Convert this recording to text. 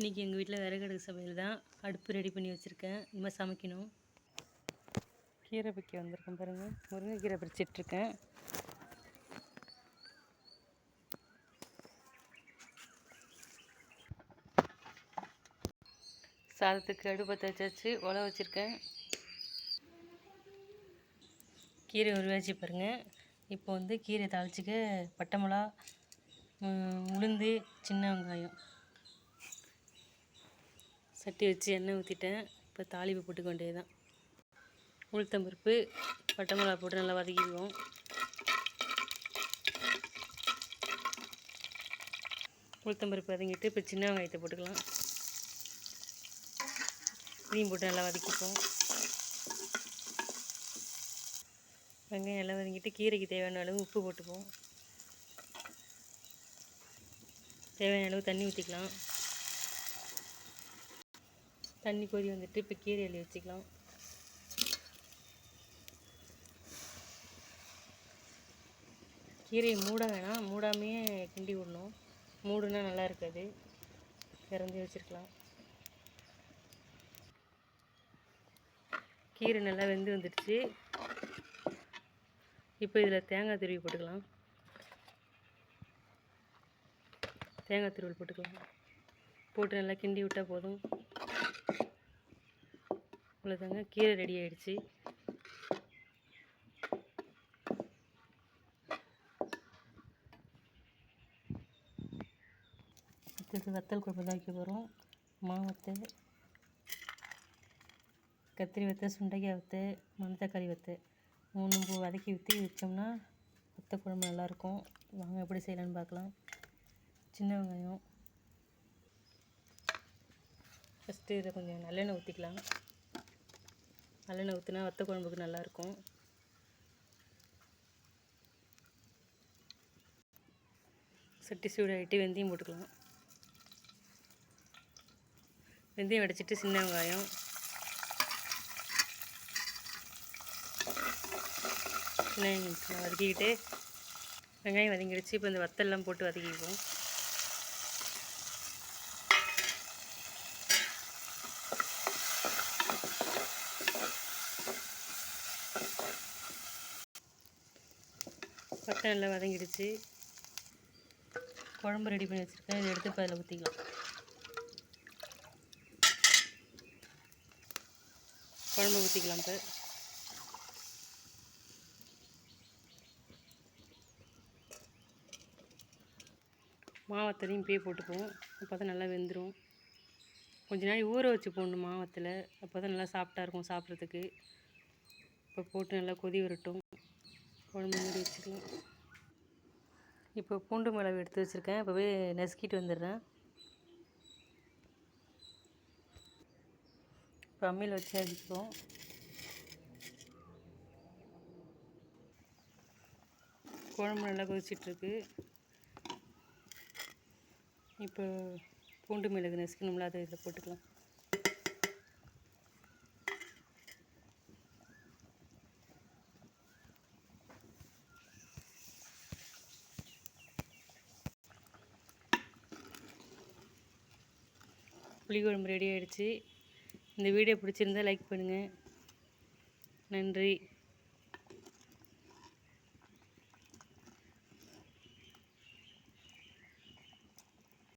இன்றைக்கி எங்கள் வீட்டில் விறகடுக்கு சமையல் தான். அடுப்பு ரெடி பண்ணி வச்சுருக்கேன். இனிமேல் சமைக்கணும். கீரை பிக்க வந்திருக்கேன் பாருங்கள் முருங்கைக்கீரை பறிச்சிட்ருக்கேன். சாதத்துக்கு அடுப்பத்தை வச்சாச்சு. உழ வச்சுருக்கேன். கீரை உருவாச்சு பாருங்கள் இப்போ வந்து கீரை தாளிச்சிக்க பட்டை மிளகா உளுந்து சின்ன வெங்காயம். சட்டி வச்சு எண்ணெய் ஊற்றிட்டேன் இப்போ தாளிப்பு போட்டுக்கொண்டே தான் உளுத்தம்பருப்பு பட்டை மிளகா போட்டு நல்லா வதக்கிடுவோம் உளுத்தம்பருப்பு வதங்கிட்டு இப்போ சின்ன வெங்காயத்தை போட்டுக்கலாம். இதையும் போட்டு நல்லா வதக்கிப்போம். வெங்காயம் நல்லா வதங்கிட்டு கீரைக்கு தேவையான அளவு உப்பு போட்டுப்போம் தேவையான அளவு தண்ணி ஊற்றிக்கலாம் தண்ணி கொதி வந்துட்டு இப்போ கீரை அள்ளி வச்சுக்கலாம். கீரையை மூட வேணாம். மூடாமையே கிண்டி விடணும். மூடுனா நல்லா இருக்காது. திறந்து வச்சுருக்கலாம். கீரை நல்லா வெந்து வந்துடுச்சு. இப்போ இதில் தேங்காய் துருவி போட்டுக்கலாம். தேங்காய் துருவல் போட்டுக்கலாம். போட்டு நல்லா கிண்டி விட்டால் போதும். இவ்வளோதாங்க கீரை ரெடி ஆயிடுச்சு. அடுத்தது வத்தல் குழம்பு தான் வைக்க போகிறோம் மாவத்தை. கத்திரி வத்து சுண்டைக்காய் வத்து மணத்தக்காளி வத்து. மூணு பூ வதக்கி ஊற்றி வச்சோம்னா வத்த குழம்பு நல்லாயிருக்கும். வாங்க எப்படி செய்யலான்னு பார்க்கலாம். சின்ன வெங்காயம். ஃபஸ்ட்டு இதை கொஞ்சம் நல்லெண்ணெய் ஊற்றிக்கலாம் நல்லெண்ணெய் ஊற்றினா வத்த குழம்புக்கு நல்லாயிருக்கும். சட்டி சூடாகிட்டு வெந்தயம் போட்டுக்கலாம். வெந்தயம் வடிச்சிட்டு சின்ன வெங்காயம். சின்ன வெங்காயம் வதக்கிக்கிட்டு வெங்காயம் வதங்கிடுச்சு. இப்போ இந்த வத்தல்லாம் போட்டு வதக்கிக்குவோம். பட்டை நல்லா வதங்கிடுச்சு. குழம்பு ரெடி பண்ணி வச்சுருக்கேன். இதை எடுத்து இப்போ அதில் ஊற்றிக்கலாம் குழம்பு ஊற்றிக்கலாம் இப்போ. மாவத்தலையும் இப்பயே போட்டுக்குவோம். அப்போ தான் நல்லா வெந்துடும் கொஞ்ச நாள் ஊற வச்சு போடணும் மாவத்தில். அப்போ தான் நல்லா சாஃப்டாக இருக்கும் சாப்பிட்றதுக்கு. இப்போ போட்டு நல்லா கொதி வரட்டும். குழம்பு மூடி வச்சுக்கலாம். இப்போ பூண்டு மிளகு எடுத்து வச்சுருக்கேன். இப்போவே நசுக்கிட்டு வந்துடுறேன். இப்போ அம்மியில் வச்சு அடிப்போம். குழம்பு நல்லா கொதிச்சிட்ருக்கு. இப்போ பூண்டு மிளகு நசுக்கணும்ல அதை இதில் போட்டுக்கலாம். புளிக்குழம்பு ரெடி ஆகிடுச்சி இந்த வீடியோ பிடிச்சிருந்தா லைக் பண்ணுங்கள் நன்றி.